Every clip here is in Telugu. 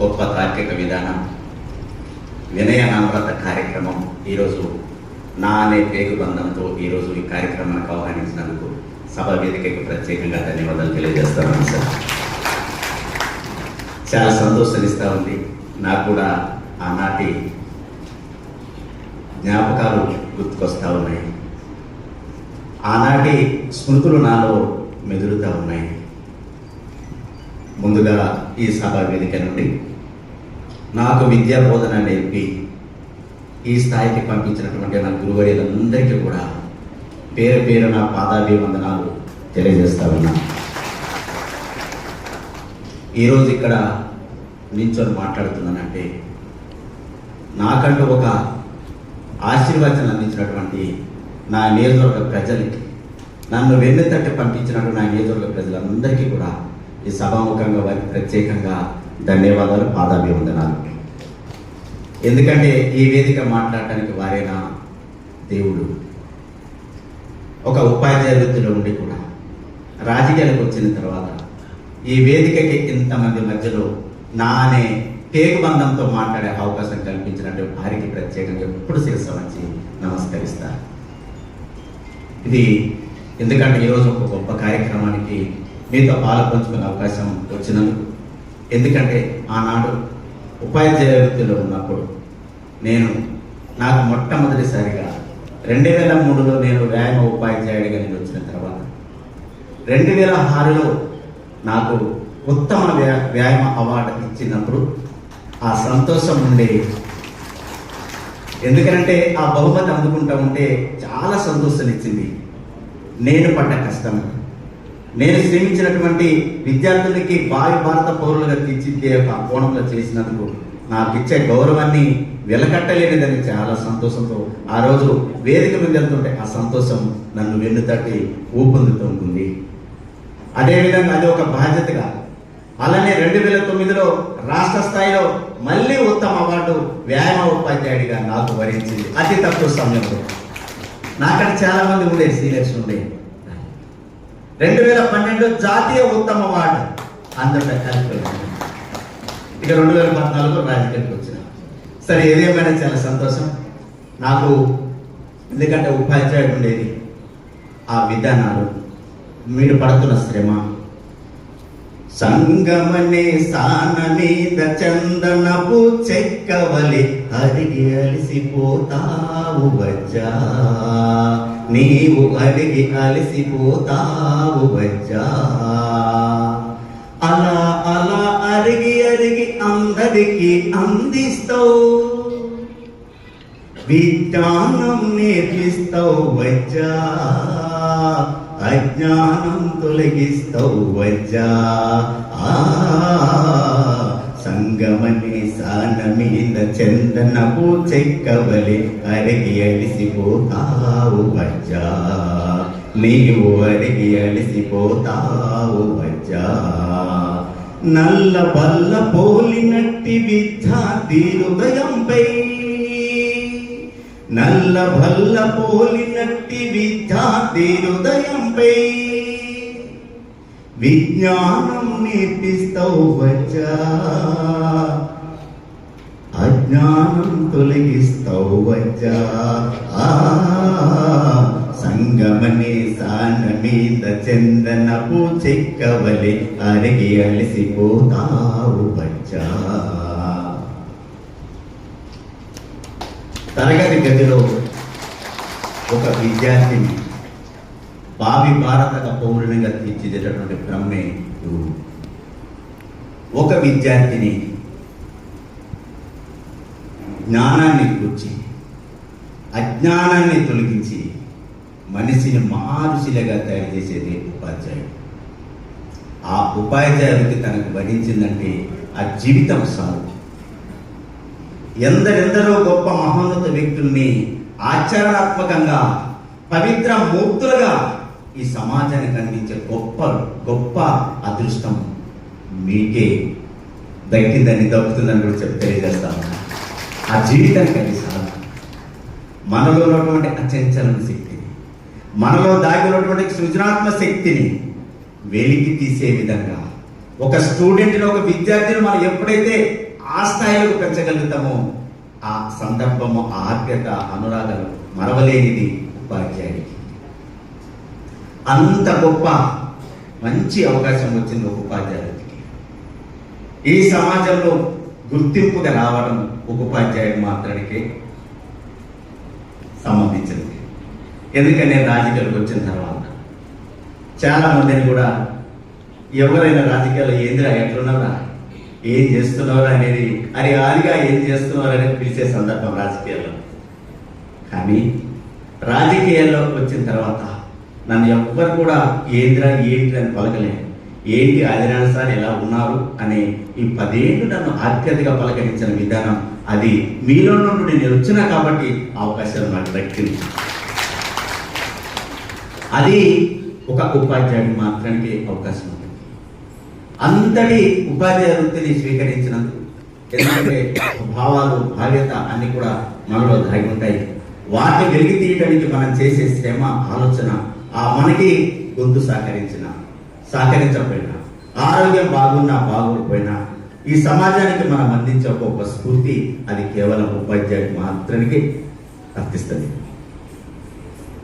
గొప్ప తార్కిక విధానం వినయ నమ్రత కార్యక్రమం ఈరోజు నా అనే పేరు బంధంతో ఈరోజు ఈ కార్యక్రమానికి ఆహ్వానించినందుకు సభ వేదికకు ప్రత్యేకంగా ధన్యవాదాలు తెలియజేస్తున్నాను సార్. చాలా సంతోషాన్నిస్తూ ఉంది. నాకు కూడా ఆనాటి జ్ఞాపకాలు గుర్తుకొస్తూ ఉన్నాయి. ఆనాటి స్మృతులు నాలో మెదులుతూ ఉన్నాయి. ముందుగా ఈ సభా వేదిక నుండి నాకు విద్యా బోధన నేర్పి. ఈ స్థాయికి పంపించినటువంటి నా గురువర్యులందరికీ కూడా పేరు పేరు నా పాదాభివందనాలు తెలియజేస్తా ఉన్నా ఈరోజు ఇక్కడ నించొని మాట్లాడుతున్నానంటే నాకంటూ ఒక ఆశీర్వచనం అందించినటువంటి నా నియోజకవర్గ ప్రజలకి నన్ను వెన్నుతట్టి పంపించినట్టు నా నియోజకవర్గ ప్రజలందరికీ కూడా ఈ సభాముఖంగా వారికి ప్రత్యేకంగా ధన్యవాదాలు పాదాభివందనాలు. ఎందుకంటే ఈ వేదిక మాట్లాడటానికి వారేనా దేవుడు ఒక ఉపాధ్యాయ వృత్తిలో ఉండి కూడా రాజకీయాలకు వచ్చిన తర్వాత ఈ వేదికకి ఇంతమంది మధ్యలో నా అనే పేగు బంధంతో మాట్లాడే అవకాశం కల్పించినట్టు వారికి ప్రత్యేకంగా ఎప్పుడు శిరస్సు వచ్చి నమస్కరిస్తారు. ఇది ఎందుకంటే ఈరోజు ఒక గొప్ప కార్యక్రమానికి మీతో పాలు పంచుకునే అవకాశం వచ్చినందుకు ఎందుకంటే ఆనాడు ఉపాధ్యాయ వృత్తిలో ఉన్నప్పుడు నేను నాకు మొట్టమొదటిసారిగా రెండు వేల మూడులో నేను వ్యాయామ ఉపాధ్యాయుడిగా నేను వచ్చిన తర్వాత రెండు వేల ఆరులో నాకు ఉత్తమ వ్యా వ్యాయామ అవార్డు ఇచ్చినప్పుడు ఆ సంతోషం ఉండే. ఎందుకంటే ఆ బహుమతి అందుకుంటా ఉంటే చాలా సంతోషం ఇచ్చింది నేను పడ్డ కష్టం. నేను శ్రమించినటువంటి విద్యార్థులకి భావి భారత పౌరులుగా తీర్చిద్దే ఒక కోణంలో చేసినందుకు నాకు ఇచ్చే గౌరవాన్ని వెలకట్టలేనిదని చాలా సంతోషంతో ఆ రోజు వేదిక మీద వెళ్తుంటే ఆ సంతోషం నన్ను వెన్ను తట్టి ఊపొందుతుంటుంది అదేవిధంగా అది ఒక బాధ్యతగా అలానే రెండు వేల తొమ్మిదిలో రాష్ట్ర స్థాయిలో మళ్ళీ ఉత్తమ అవార్డు వ్యాయామ ఉపాధ్యాయుడిగా నాకు వరించింది. అతి తక్కువ సమయంలో. నాకంటే చాలామంది ఉండే సీనియర్స్ ఉండే. రెండు వేల పన్నెండు జాతీయ ఉత్తమ వార్డు అందరితో కలిపి. ఇక రెండు వేల పద్నాలుగులో రాజకీయాలకు వచ్చిన. సరే ఏదేమైనా చాలా సంతోషం. నాకు ఎందుకంటే ఉపాధ్యాయుడు ఉండేది ఆ విధానాలు మీరు పడుతున్న శ్రమ. సంగమనే సాన మీద చందనపు చెక్కవలి అరిగి అలిసిపోతావు వచ్చా నీవు అడిగి అలిసిపోతావు బజ్జా అలా అలా అరిగి అరిగి అందరికి అందిస్తావు. విజ్ఞానం నేర్పిస్తావు వచ్చా అజ్ఞానం తొలగిస్తావు వచ్చా ఆ సంగమని సాన మీద చందనపు చెక్కవలి అరిగి బజ్జా నీవు అరిగి అలిసిపోతావు బజ్జా నల్ల బల్ల పోలినట్టి విద్యార్థి హృదయంపై నల్ల బల్ల పోలినట్టి విద్యార్థి హృదయంపై విజ్ఞానం నేర్పిస్తావు వచ్చా అజ్ఞానం తొలగిస్తావు వచ్చా సంగమనే సాన మీద చందనపు చెక్కవలి అరిగి అలసిపోతావు వచ్చా తరగతి గదిలో ఒక విద్యార్థిని భావి భారత పౌరునిగా తీర్చిదిద్దటువంటి బ్రహ్మే గురువు ఒక విద్యార్థిని జ్ఞానాన్ని కూర్చి అజ్ఞానాన్ని తొలగించి మనిషిని మహారుషిలుగా తయారు చేసేది ఉపాధ్యాయుడు. ఆ ఉపాధ్యాయుడికి తనకు వరించిందంటే ఆ జీవితం సాగు ఎందరెందరో గొప్ప మహోన్నత వ్యక్తుల్ని ఆచరణాత్మకంగా పవిత్ర మూర్తులుగా ఈ సమాజానికి అందించే గొప్ప గొప్ప అదృష్టం మీకే. దక్కిందని దక్కుతుందని కూడా చెప్పి తెలియజేస్తాను. ఆ జీవితానికి అది సాధన. మనలో ఉన్నటువంటి అచంచలన శక్తిని మనలో దాగి ఉన్నటువంటి సృజనాత్మక శక్తిని వెలికి తీసే విధంగా ఒక స్టూడెంట్ని ఒక విద్యార్థిని మనం ఎప్పుడైతే స్థాయిలో పెంచగలుగుతామో ఆ సందర్భము ఆ ఆప్యత అనురాగాలు మరవలేనిది ఉపాధ్యాయుడికి. అంత గొప్ప మంచి అవకాశం వచ్చింది ఒక ఉపాధ్యాయుడికి ఈ సమాజంలో గుర్తింపుగా రావడం ఒక ఉపాధ్యాయుడు మాత్రానికే సంబంధించింది. ఎందుకంటే నేను రాజకీయాలకు వచ్చిన తర్వాత చాలా మందిని కూడా ఎవరైనా రాజకీయాల్లో ఏందిరా ఎట్లున్నారా ఏం చేస్తున్నారా అనేది అని ఆదిగా ఏం చేస్తున్నారు అనేది పిలిచే సందర్భం రాజకీయాల్లో. కానీ రాజకీయాల్లో వచ్చిన తర్వాత నన్ను ఎవ్వరు కూడా ఏంద్రా ఏంటి అని పలకలేదు. ఏంటి ఆదినారాయణ సార్ ఎలా ఉన్నారు అనే ఈ పదేళ్ళు నన్ను ఆత్యతగా పలకరించిన విధానం అది మీలో నుండి నేను వచ్చినా కాబట్టి అవకాశాలు అవకాశం నాకు దక్కింది. అది ఒక ఉపాధ్యాయుడు మాత్రానికి అవకాశం ఉంది. అంతటి ఉపాధ్యాయ వృత్తిని స్వీకరించినందుకు ఎందుకంటే భావాలు భావ్యత అన్ని కూడా మనలో దాగి ఉంటాయి. వాటిని వెలికి తీయడానికి మనం చేసే శ్రమ ఆలోచన ఆ మనకి గొంతు సహకరించిన సహకరించకపోయినా ఆరోగ్యం బాగున్నా బాగోకపోయినా ఈ సమాజానికి మనం అందించే ఒక గొప్ప స్ఫూర్తి అది కేవలం ఉపాధ్యాయుడు మాత్రానికి వర్తిస్తుంది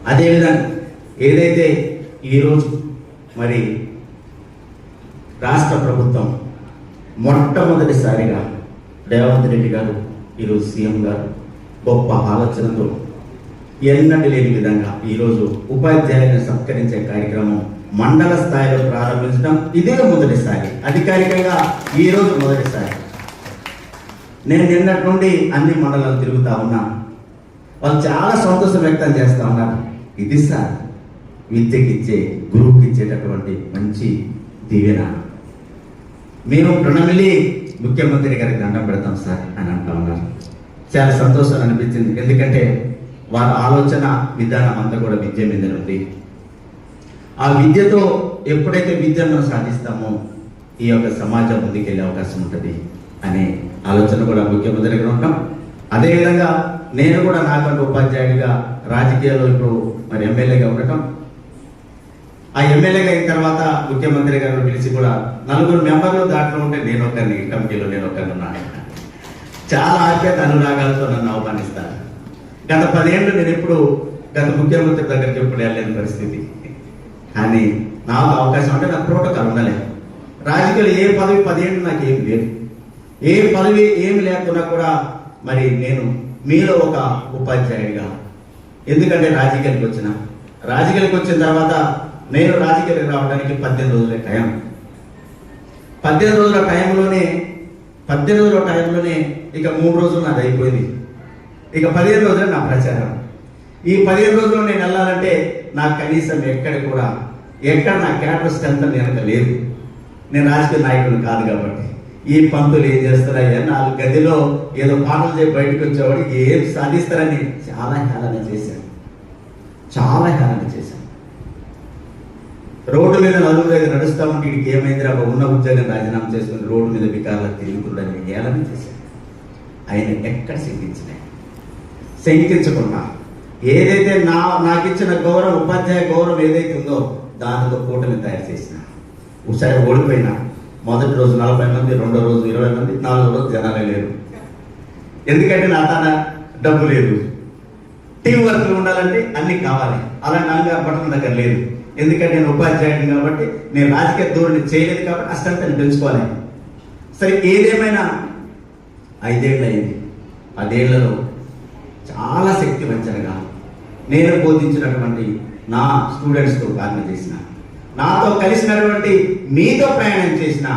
అదేవిధంగా ఏదైతే ఈరోజు మరి రాష్ట్ర ప్రభుత్వం మొట్టమొదటిసారిగా రేవంత్ రెడ్డి గారు ఈరోజు సీఎం గారు గొప్ప ఆలోచనతో ఎన్నటి లేని విధంగా ఈరోజు ఉపాధ్యాయులను సత్కరించే కార్యక్రమం మండల స్థాయిలో ప్రారంభించడం ఇదే మొదటిసారి అధికారికంగా ఈరోజు మొదటిసారి నేను నిన్నటి నుండి అన్ని మండలాలు తిరుగుతా ఉన్నా. వాళ్ళు చాలా సంతోషం వ్యక్తం చేస్తూ ఉన్నారు. ఇది సార్ విద్యకి ఇచ్చే గురువుకి ఇచ్చేటటువంటి మంచి దీవెన. మేము ప్రణమిలి ముఖ్యమంత్రి గారికి దండం పెడతాం సార్ అని అంటా ఉన్నారు. చాలా సంతోషం అనిపించింది. ఎందుకంటే వారి ఆలోచన విధానం అంతా కూడా విద్య మీద ఉంది ఆ విద్యతో ఎప్పుడైతే విద్యను మనం సాధిస్తామో ఈ యొక్క సమాజం ముందుకెళ్ళే అవకాశం ఉంటుంది అనే ఆలోచన కూడా ముఖ్యమంత్రి దగ్గర ఉంటాం అదేవిధంగా నేను కూడా నాకంటూ ఉపాధ్యాయుడిగా రాజకీయాల్లో ఇప్పుడు మరి ఎమ్మెల్యేగా ఉండటం. ఆ ఎమ్మెల్యేగా అయిన తర్వాత ముఖ్యమంత్రి గారు పిలిచి కూడా నలుగురు మెంబర్లు దాంట్లో ఉంటే నేను ఒకరిని కమిటీలో నేను ఒకరిని ఉన్నాను. చాలా ఆప్యాయత అనురాగాలతో నన్ను గత పదేళ్ళు నేను ఎప్పుడు గత ముఖ్యమంత్రి దగ్గరికి ఎప్పుడు వెళ్ళలేని పరిస్థితి. కానీ నాకు అవకాశం అంటే నాకు ప్రోటోకాల్ ఉండలే. రాజకీయాలు ఏ పదవి పదేళ్ళు నాకు ఏం లేదు. ఏ పదవి ఏమి లేకున్నా కూడా మరి నేను మీలో ఒక ఉపాధ్యాయుడిగా. ఎందుకంటే రాజకీయాలకు వచ్చిన. రాజకీయాలకు వచ్చిన తర్వాత నేను రాజకీయాలకు రావడానికి పద్దెనిమిది రోజుల టైం. పద్దెనిమిది రోజుల టైంలోనే పద్దెనిమిది రోజుల టైంలోనే ఇక మూడు రోజులు నాది అయిపోయింది. ఇక పదిహేను రోజులు నా ప్రచారం. ఈ పదిహేను రోజులు నేను వెళ్ళాలంటే నాకు కనీసం ఎక్కడ కూడా ఎక్కడ నా క్యాటర్ స్ట్రెంత్ వెనక లేదు. నేను రాజకీయ నాయకుడు కాదు కాబట్టి. ఈ పంతులు ఏం చేస్తారయ్యా నాలుగు గదిలో ఏదో పాటలు చెప్పి బయటకు వచ్చేవాడు ఏం సాధిస్తారని చాలా హేళన చేశాను చాలా హేళన చేశాను రోడ్డు మీద నలుగురు దగ్గర నడుస్తా ఉంటే వీడికి ఏమైంది ఒక ఉన్న ఉద్యోగం రాజీనామా చేసుకుని రోడ్డు మీద వికారాలు తిరుగుతుండని హేళన చేశాను ఆయన ఎక్కడ సిగ్గించినాయి శంకించకుండా. ఏదైతే నా నాకు ఇచ్చిన గౌరవం ఉపాధ్యాయ గౌరవం ఏదైతే ఉందో దానితో కూటమి తయారు చేసిన. ఒకసారి ఓడిపోయినా. మొదటి రోజు నలభై మంది రెండో రోజు ఇరవై మంది నాలుగో రోజు జనాలే లేరు. ఎందుకంటే నా తన డబ్బు లేదు. టీం వర్క్ ఉండాలంటే అన్నీ కావాలి. అలా అంగా పట్టణం దగ్గర లేదు. ఎందుకంటే నేను ఉపాధ్యాయుడిని కాబట్టి నేను రాజకీయ ధోరణి చేయలేదు కాబట్టి అష్టంతని పెంచుకోవాలి. సరే ఏదేమైనా ఐదేళ్ళు అయింది. పదేళ్ళలో చాలా శక్తి వంచనగా నేను బోధించినటువంటి నా స్టూడెంట్స్తో ప్రయాణం చేసిన నాతో కలిసినటువంటి మీతో ప్రయాణం చేసిన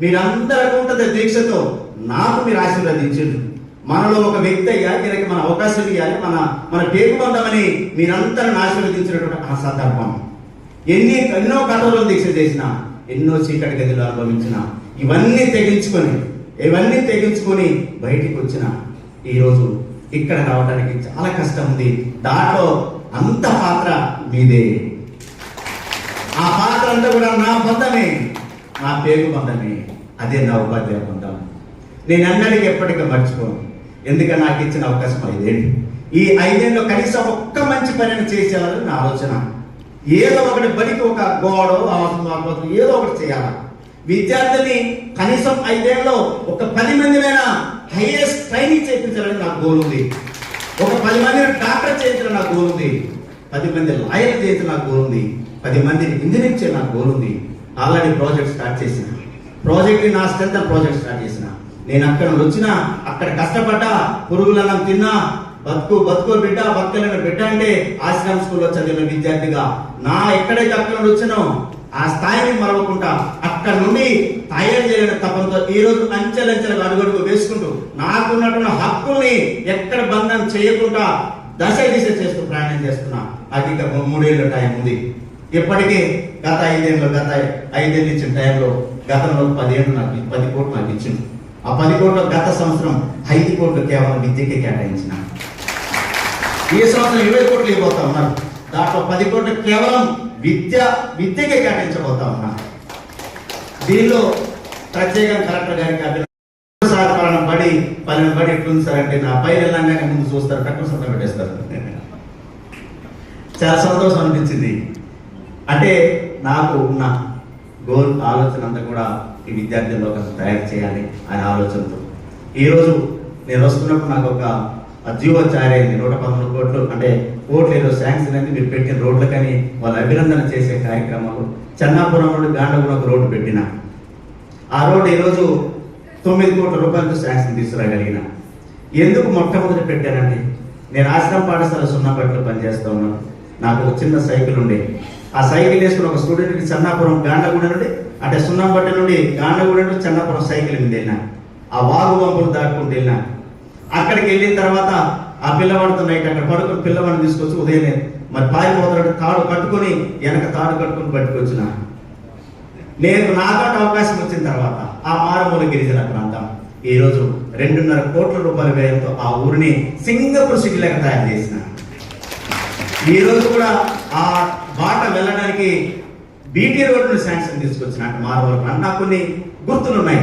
మీరందరూ ఉంటుంది దీక్షతో నాకు మీరు ఆశీర్వదించారు మనలో ఒక వ్యక్తి అయ్యా దీనికి మన అవకాశం ఇవ్వాలి మన మన పేరు పొందామని మీరందరూ ఆశీర్వదించినటువంటి ఆ సందర్భం. ఎన్ని ఎన్నో కథలు దీక్ష చేసిన ఎన్నో చీకటి గదిలో అనుభవించిన ఇవన్నీ తెగించుకొని ఇవన్నీ తెగించుకొని బయటికి వచ్చిన ఈరోజు ఇక్కడ రావడానికి చాలా కష్టం ఉంది దాంట్లో అంత పాత్ర మీదే. ఆ పాత్ర అంతా కూడా నా బంధమే. నా పేరు బంధమే. అదే నా ఉపాధ్యాయ బంధం. నేను అన్నడికి ఎప్పటికీ మర్చిపోను. ఎందుకంటే నాకు ఇచ్చిన అవకాశం ఐదేళ్ళు. ఈ ఐదేళ్ళు కనీసం ఒక్క మంచి పనిని చేసేవాళ్ళు నా ఆలోచన. ఏదో ఒకటి బడికి ఒక గోడో అవసరం ఏదో ఒకటి చేయాలి. విద్యార్థిని కనీసం ఐదేళ్ళలో ఒక పది మంది హైయెస్ట్ ట్రైనింగ్ చేయించాలని నాకు గోల్ ఉంది. ఒక పది మందిని డాక్టర్ చేయించాలని నాకు గోల్ ఉంది. పది మంది లాయర్ చేయించడం నాకు గోల్ ఉంది. పది మందిని ఇంజనీర్ చేయాలని నాకు గోల్ ఉంది. ఆల్రెడీ ప్రాజెక్ట్ స్టార్ట్ చేసిన. ప్రాజెక్ట్ నా స్ట్రెంత్ ప్రాజెక్ట్ స్టార్ట్ చేసిన. నేను అక్కడ నుండి వచ్చినా అక్కడ కష్టపడ్డా పురుగులన్నం తిన్నా బతుకు బతుకు బిడ్డ బతుకలైన బిడ్డ అంటే ఆశ్రమ స్కూల్లో చదివిన విద్యార్థిగా. నా ఎక్కడైతే అక్కడ నుండి వచ్చినో ఆ స్థాయిని మరవకుండా అక్కడ నుండి తయారు చేయడం తపంతో ఈ రోజు అంచెలంచెలకు అడుగడుగు వేసుకుంటూ నాకున్నటువంటి హక్కుల్ని ఎక్కడ బంధం చేయకుండా దశ దిశ చేస్తూ ప్రయాణం చేస్తున్నా. అది ఇక మూడేళ్ళ టైం ఉంది. ఇప్పటికీ గత ఐదేళ్ళు గత ఐదేళ్ళు ఇచ్చిన టైంలో గతంలో పదిహేను నాకు పది కోట్లు నాకు ఇచ్చింది ఆ పది కోట్ల గత సంవత్సరం ఐదు కోట్లు కేవలం విద్యకే కేటాయించిన. ఈ సంవత్సరం ఇరవై కోట్లు ఇవ్వబోతా ఉన్నారు. దాంట్లో పది కోట్లు కేవలం విద్య విద్యకే కేటాయించబోతా ఉన్నారు. దీనిలో ప్రత్యేకంగా కలెక్టర్ గారికి అభినందనలు. సార్ పలానా బడి ఎట్లుంది సార్ అంటే నా పైన వెళ్ళంగానే ముందు చూస్తారు తక్కువ సంతకం పెట్టేస్తారు. చాలా సంతోషం అనిపించింది. అంటే నాకు ఉన్న గోల్ ఆలోచన అంతా కూడా ఈ విద్యార్థుల్లో తయారు చేయాలి అనే ఆలోచనతో. ఈరోజు నేను వస్తున్నప్పుడు నాకు ఒక జీవో చారైంది నూట పదమూడు కోట్లు అంటే కోట్లు ఏదో శాంక్షన్ అనేది మీరు పెట్టిన రోడ్లకని వాళ్ళు అభినందన చేసే కార్యక్రమాలు. చెన్నాపురం నుండి గాండగూడ ఒక రోడ్డు పెట్టిన. ఆ రోడ్డు ఈరోజు తొమ్మిది కోట్ల రూపాయలతో శాంక్షన్ తీసుకురాగలిగిన. ఎందుకు మొట్టమొదటి పెట్టానండి? నేను ఆశ్రమ పాఠశాల సున్నపట్లో పనిచేస్తా ఉన్నాను. నాకు ఒక చిన్న సైకిల్ ఉండే. ఆ సైకిల్ వేసుకుని ఒక స్టూడెంట్కి చెన్నాపురం గాండగూడ నుండి అంటే సున్నంపట్టి నుండి గాండగూడ నుండి చెన్నాపురం సైకిల్ మీద వెళ్ళినా. ఆ వాగు వంపులు దాటుకుంటూ వెళ్ళినా. అక్కడికి వెళ్ళిన తర్వాత ఆ పిల్లవాడితో నైట్ అక్కడ పడుకుని పిల్లవాడిని తీసుకొచ్చి ఉదయమే మరి పారిపోతాడు తాడు కట్టుకొని వెనక తాడు కట్టుకొని పట్టుకొచ్చిన నేను నాకంటే అవకాశం వచ్చిన తర్వాత ఆ మారుమూల గిరిజన ప్రాంతం ఈ రోజు రెండున్నర కోట్ల రూపాయల వ్యయంతో ఆ ఊరిని సింగపూర్ సిటీ లెక్క తయారు చేసిన. ఈ రోజు కూడా ఆ బాట వెళ్ళడానికి బీటీ రోడ్డు శాంక్షన్ తీసుకొచ్చిన అంటే మారుమూల ప్రాంతం. నాకు కొన్ని గుర్తులు ఉన్నాయి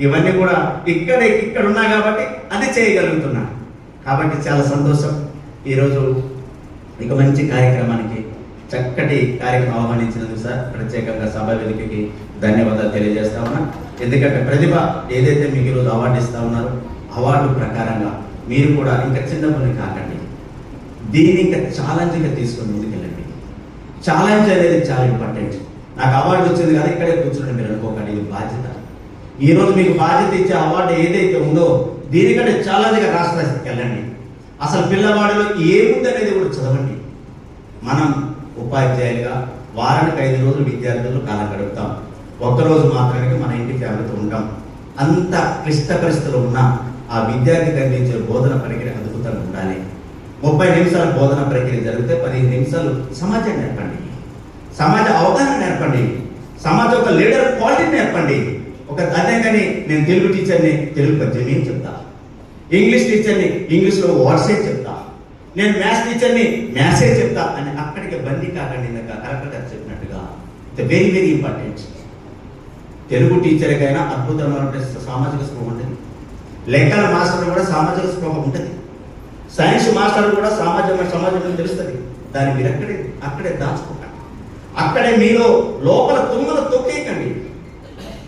ఇవన్నీ కూడా ఇక్కడే ఇక్కడ ఉన్నా కాబట్టి అది చేయగలుగుతున్నాను కాబట్టి చాలా సంతోషం. ఈరోజు ఇక మంచి కార్యక్రమానికి చక్కటి కార్యక్రమం ఆహ్వానించినందుకు సార్. ప్రత్యేకంగా సభ వేదికకి ధన్యవాదాలు తెలియజేస్తా ఉన్నా. ఎందుకంటే ప్రతిభ ఏదైతే మీకు ఈరోజు అవార్డు ఇస్తా ఉన్నారో అవార్డు ప్రకారంగా మీరు కూడా ఇంకా చిన్న పని కాకండి. దీని ఇంకా ఛాలెంజ్గా తీసుకొని ముందుకెళ్ళండి. ఛాలెంజ్ అనేది చాలా ఇంపార్టెంట్. నాకు అవార్డు వచ్చింది కదా ఇక్కడే కూర్చోండి మీరు అనుకోకండి ఇది బాధ్యత. ఈరోజు మీకు బాధ్యత ఇచ్చే అవార్డు ఏదైతే ఉందో దీనికంటే ఛాలెంజ్గా రాష్ట్ర స్థాయికి వెళ్ళండి. అసలు పిల్లవాడిలో ఏముంది అనేది కూడా చదవండి. మనం ఉపాధ్యాయులుగా వారానికి ఐదు రోజులు విద్యార్థులు కాలం గడుపుతాం. ఒక్కరోజు మాత్రమే మన ఇంటి ఫ్యామిలీతో ఉంటాం. అంత క్లిష్ట పరిస్థితులు ఉన్న ఆ విద్యార్థికి అందించే బోధన ప్రక్రియ అద్భుతంగా ఉండాలి. ముప్పై నిమిషాల బోధన ప్రక్రియ జరిగితే పదిహేను నిమిషాలు సమాజం నేర్పండి. సమాజ అవగాహన నేర్పండి. సమాజ ఒక లీడర్ క్వాలిటీ నేర్పండి. ఒక అదే కానీ నేను తెలుగు టీచర్ని తెలుగు పద్యం చెప్తా. ఇంగ్లీష్ టీచర్ని ఇంగ్లీష్లో వర్డ్సే చెప్తా. నేను మ్యాథ్స్ టీచర్ని మ్యాథ్సే చెప్తా అని అక్కడికి బందీ కాకండి ఇందాక కరెక్ట్ చెప్పినట్టుగా. It very very important Telugu టీచర్కైనా అద్భుతమైన సామాజిక స్పృహ ఉంటుంది. లెక్కల మాస్టర్ కూడా సామాజిక స్పృహ ఉంటుంది. సైన్స్ మాస్టర్ కూడా సమాజం సమాజంలో తెలుస్తుంది. దాన్ని మీరు అక్కడే అక్కడే దాచుకుంటారు అక్కడే మీరు లోపల తుమ్మలు తొక్కేయకండి.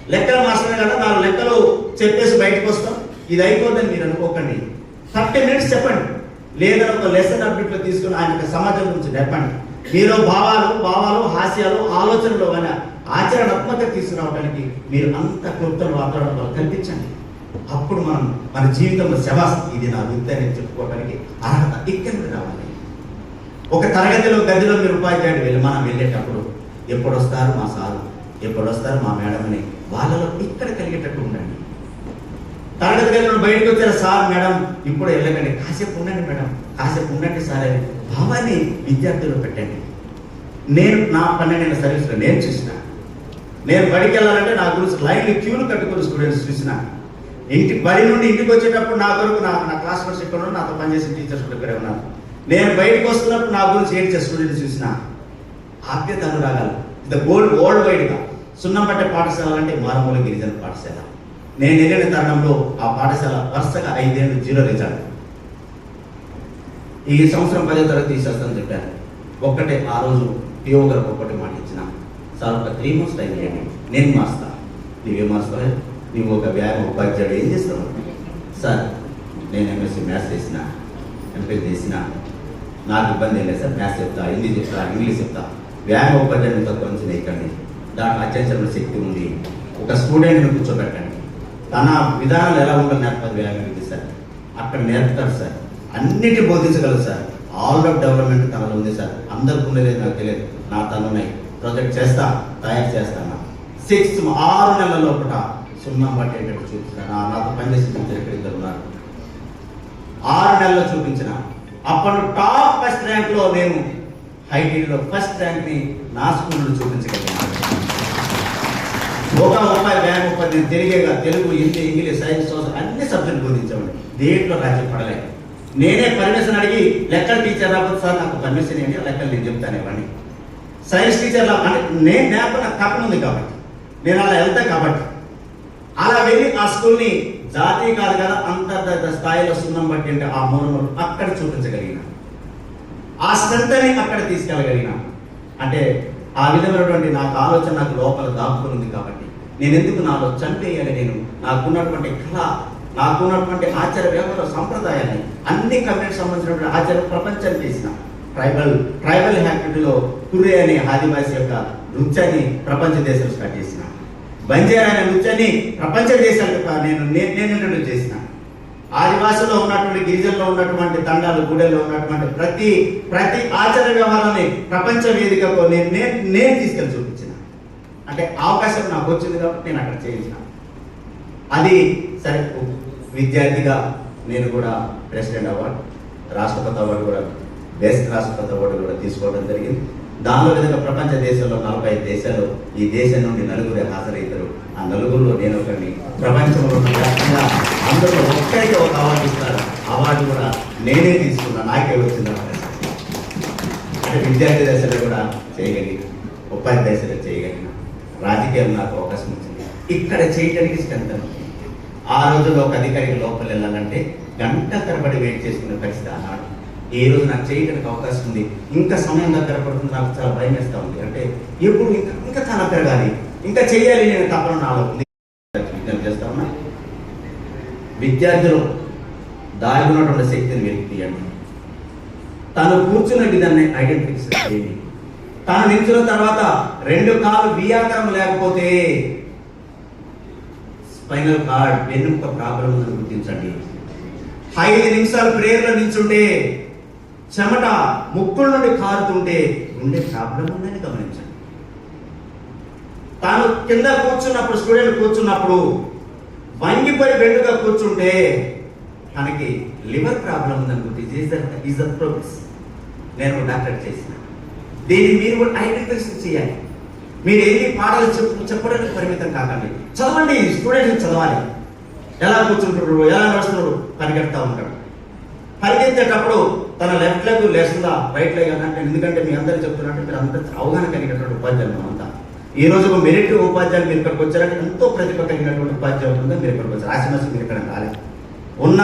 లెక్కల మాస్టర్ కదా నాలుగు లెక్కలు చెప్పేసి బయటకు వస్తాం. ఇది అయిపోద్దని మీరు అనుకోకండి. థర్టీ మినిట్స్ చెప్పండి. లేదా ఒక లెసన్ అప్డేట్లో తీసుకుని ఆయన సమాజం గురించి చెప్పండి. మీలో భావాలు భావాలు హాస్యాలు ఆలోచనలు కానీ ఆచరణాత్మక తీసుకురావడానికి మీరు అంత క్లుప్తం వాతావరణంలో కల్పించండి. అప్పుడు మనం మన జీవితంలో శవాస్ ఇది నా వృత్తి అని చెప్పుకోవడానికి అర్హత ఇక్కడ రావాలి. ఒక తరగతిలో గదిలో మీరు ఉపాధ్యాయుడు వెళ్ళి మనం వెళ్ళేటప్పుడు ఎప్పుడు వస్తారు మా సారు? ఎప్పుడు వస్తారు మా మేడం అని వాళ్ళలో ఇక్కడ కలిగేటట్టు ఉండండి. తరగతి గదిలో బయటకు వచ్చారు సార్ మేడం ఇప్పుడు వెళ్ళకండి. కాసేపు ఉండండి మేడం. కాసేపు ఉండండి సార్ అని భావాన్ని విద్యార్థులు పెట్టండి. నేను నా పన్నెండు సర్వీస్లో నేను చూసిన. నేను బడికి వెళ్ళాలంటే నా గురించి లైన్లు క్యూలు కట్టుకుని స్టూడెంట్స్ చూసిన. ఇంటి బడి నుండి ఇంటికి వచ్చేటప్పుడు నా కొరకు నా నా క్లాస్ వర్స్ ఇక్కడ ఉన్నారు, నాతో పనిచేసిన టీచర్స్ కూడా ఉన్నారు. నేను బయటకు వస్తున్నప్పుడు నా గురించి ఏడ్చే స్టూడెంట్స్ చూసిన. ఆప్యత అనురాగాలు. ద గోల్డ్ వరల్డ్ వైడ్గా. సున్నంపట్టే పాఠశాల అంటే మారుమూల గిరిజన పాఠశాల. నేను వెళ్ళిన తరుణంలో ఆ పాఠశాల వరుసగా ఐదేళ్ళు జీరో రిజల్ట్. ఈ సంవత్సరం పదో తరగతి తీసేస్తాను చెప్పారు ఒక్కటే ఆ రోజు పిఓ గారు ఒక్కటి మాట ఇచ్చిన సార్ ఒక త్రీ మంత్స్ టైం ఇవ్వండి. నేను మాస్తా నువ్వేం మారుస్తావు? నువ్వు ఒక వ్యాయామ ఉపాధ్యాయుడు. ఏం చేస్తావు? సార్ నేను ఎంఎస్సీ మ్యాథ్స్ చేసిన ఎంపీఎస్ చేసిన. నాకు ఇబ్బంది ఏం లేదు సార్. మ్యాథ్స్ చెప్తా హిందీ చెప్తా ఇంగ్లీష్ చెప్తా. వ్యాయామ ఉపాధ్యాయుడు తక్కువ ఎక్కండి దాంట్లో అత్యంత శక్తి ఉంది. ఒక స్టూడెంట్ని కూర్చోబెట్టండి. తన విధానాలు ఎలా ఉంటుందో నేర్పదు వ్యాయామం సార్? అక్కడ నేర్పుతారు సార్. అన్నిటి బోధించగలరు సార్. ఆల్ ఆఫ్ డెవలప్మెంట్ తనలో ఉంది సార్. అందరికి ఉండలేదు నాకు తెలియదు. నా తనున్నాయి. ప్రాజెక్ట్ చేస్తా తయారు చేస్తాను సిక్స్ ఆరు నెలల లోపల సున్నా పట్టేటట్టు చూపిస్తాను నా- నాతో పనిచేసిన ఇక్కడ ఇద్దరు ఉన్నారు. ఆరు నెలల్లో చూపించిన. అప్పుడు టాప్ ఫస్ట్ ర్యాంక్లో నేను హైటీలో ఫస్ట్ ర్యాంక్ని నా స్కూల్లో చూపించగలిగాను. ఒక ముప్పై వ్యాయామ ముప్పై నేను Telugu Hindi English science social అన్ని సబ్జెక్టులు బోధించేవాడిని దేంట్లో రాజ్యం పడలేదు. నేనే పర్మిషన్ అడిగి లెక్కలు టీచర్ రాకపోతే సార్ నాకు పర్మిషన్ ఏంటి లెక్కలు నేను చెప్తాను ఇవ్వండి. సైన్స్ టీచర్ అంటే నేను నేర్ప నాకు తప్పన ఉంది కాబట్టి. నేను అలా వెళ్తా కాబట్టి. అలా వెళ్ళి ఆ స్కూల్ని జాతీయ కాదు కదా అంతర్గత స్థాయిలో సున్నం బట్టి అంటే ఆ మూడు అక్కడ చూపించగలిగిన. ఆ శ్రద్ధని అక్కడ తీసుకెళ్ళగలిగిన. అంటే ఆ విధమైనటువంటి నాకు ఆలోచన నాకు లోపల దాపుకుని ఉంది కాబట్టి. నేను ఎందుకు నాలో చంపేయాలి నేను నాకున్నటువంటి కళ నాకున్నటువంటి ఆచార వ్యవహార సంప్రదాయాన్ని అన్ని కమ్యూనిటీ సంబంధించినటువంటి ఆచార ప్రపంచాన్ని చేసిన ట్రైబల్ ట్రైబల్ యాక్టివిటీలో కుర్రే అనే ఆదివాసి యొక్క నృత్యాన్ని ప్రపంచ దేశాలు స్టార్ట్ చేసిన. బంజారా అనే నృత్యాన్ని ప్రపంచ దేశాలకు నేను నేను ఇంట్రడ్యూస్ చేసిన. ఆదివాసులో ఉన్నటువంటి గిరిజనలో ఉన్నటువంటి తండాలు గుడెల్లో ఉన్నటువంటి ప్రతి ప్రతి ఆచార వ్యవహారాన్ని ప్రపంచ వేదికకు నేను నేను నేను తీసుకెళ్ళి చూపించిన అంటే అవకాశం నాకు వచ్చింది కాబట్టి నేను అక్కడ చేయించిన. అది సరే విద్యార్థిగా నేను కూడా ప్రెసిడెంట్ అవార్డు రాష్ట్రపతి అవార్డు కూడా బెస్ట్ రాష్ట్రపతి అవార్డు కూడా తీసుకోవడం జరిగింది. దానిలో విధంగా ప్రపంచ దేశంలో నలభై ఐదు దేశాలు ఈ దేశం నుండి నలుగురు హాజరవుతారు ఆ నలుగురిలో నేను ఒకరిని ప్రపంచంలో వ్యాప్తంగా అందరూ ఒక్కరికి ఒక అవార్డు ఇస్తారు. అవార్డు కూడా నేనే తీసుకున్నా నాకే వచ్చింది అంటే విద్యార్థి దశలో కూడా చేయగలిగిన. ఉపాధి దశలో చేయగలిగిన. రాజకీయాలు నాకు అవకాశం వచ్చింది ఇక్కడ చేయడానికి స్ట్రెంత్ ఆ రోజుల్లో ఒక అధికారికి లోపల వెళ్ళాలంటే గంట తరబడి వెయిట్ చేసుకునే పరిస్థితి ఆనాడు. ఈ రోజు నాకు చేయడానికి అవకాశం ఉంది? ఇంకా సమయం దగ్గర పడుతుంది నాకు చాలా భయం వేస్తూ ఉంది. అంటే ఎప్పుడు ఇంకా ఇంకా చాలా పెరగాలి. ఇంకా చేయాలి నేను తప్పన నాలో ఉంది. విజ్ఞప్తి చేస్తా ఉన్నా? విద్యార్థులు దాగి ఉన్నటువంటి శక్తిని వెలికి తీయండి తను కూర్చున్న విధాన్ని ఐడెంటిఫికేషన్ చేయండి. తాను నించిన తర్వాత రెండు కాలు వియాకరం లేకపోతే స్పైనల్ కార్డ్ వెన్నుముక ప్రాబ్లం ఉందని గుర్తించండి. ఐదు నిమిషాలు ప్రేయర్లో నిల్చుంటే చెమట ముక్కుల నుండి కారుతుంటే ఉండే ప్రాబ్లం ఉందని గమనించండి. తాను కింద కూర్చున్నప్పుడు స్టూడెంట్ కూర్చున్నప్పుడు వంగిపోయి వెండుగా కూర్చుంటే తనకి లివర్ ప్రాబ్లం ఉందని గుర్తించి ఈజ్ ద ప్రోగ్రెస్ నేను డాక్టర్ చేసిన. దీన్ని మీరు కూడా ఐడెంటిఫికేషన్ చేయాలి. మీరు ఏది పాటలు చెప్పు చెప్పడానికి పరిమితం కాకండి. చదవండి స్టూడెంట్స్ చదవాలి. ఎలా కూర్చుంటాడు ఎలా నడుస్తున్నాడు పరిగెడతా ఉంటాడు. పరిగెత్తేటప్పుడు తన లెఫ్ట్ లెగ్ లేస్తుందా రైట్ లెగ్ అంటే ఎందుకంటే మీ అందరూ చెప్తున్నట్టు మీరు అంత అవగాహన కలిగినటువంటి ఉపాధ్యాయులు అంతా ఈ రోజు ఒక మెరిట్ ఉపాధ్యాయులు మీరు ఇక్కడికి వచ్చారంటే ఎంతో ప్రతిభ కలిగినటువంటి ఉపాధ్యాయులు ఉందా మీరు ఇక్కడికి వచ్చారు. ఆశమాసి మీరు ఇక్కడ కాలేదు ఉన్న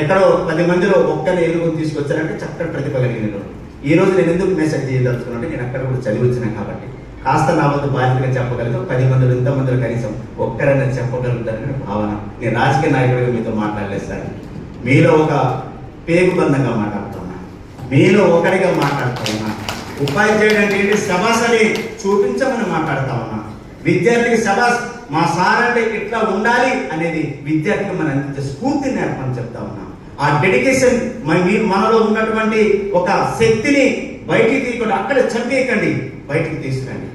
ఎక్కడో పది మందిలో ఒక్కరిని ఎలుగు తీసుకొచ్చారంటే చక్కటి ప్రతిభ కలిగినటువంటి ఈ రోజు నేను ఎందుకు మెసేజ్ చేయదలుచుకున్నాను నేను అక్కడ కూడా చదివి వచ్చినా కాబట్టి. కాస్త నా వద్ద బాధ్యతగా చెప్పగలిగితే పది మందిలో ఇంతమందిలో కనీసం ఒక్కరైనా చెప్పగలుగుతారనే భావన. నేను రాజకీయ నాయకుడిగా మీతో మాట్లాడలేదు సార్. మీలో ఒక పేగుబంధంగా మాట్లాడుతున్నా. మీలో ఒకరిగా మాట్లాడుతున్నా. ఉపాధ్యాయుడు అంటే ఏంటి? సభాసని చూపించమని మాట్లాడుతా ఉన్నా. విద్యార్థికి సభాస్ మా సార్ అంటే ఇట్లా ఉండాలి అనేది విద్యార్థికి మనం అందించే స్ఫూర్తిని నేర్పని చెప్తా ఉన్నా. ఆ డెడికేషన్ మనలో ఉన్నటువంటి ఒక శక్తిని బయటికి తీయకుండా అక్కడ చంపేయకండి. బయటికి తీసుకురండి.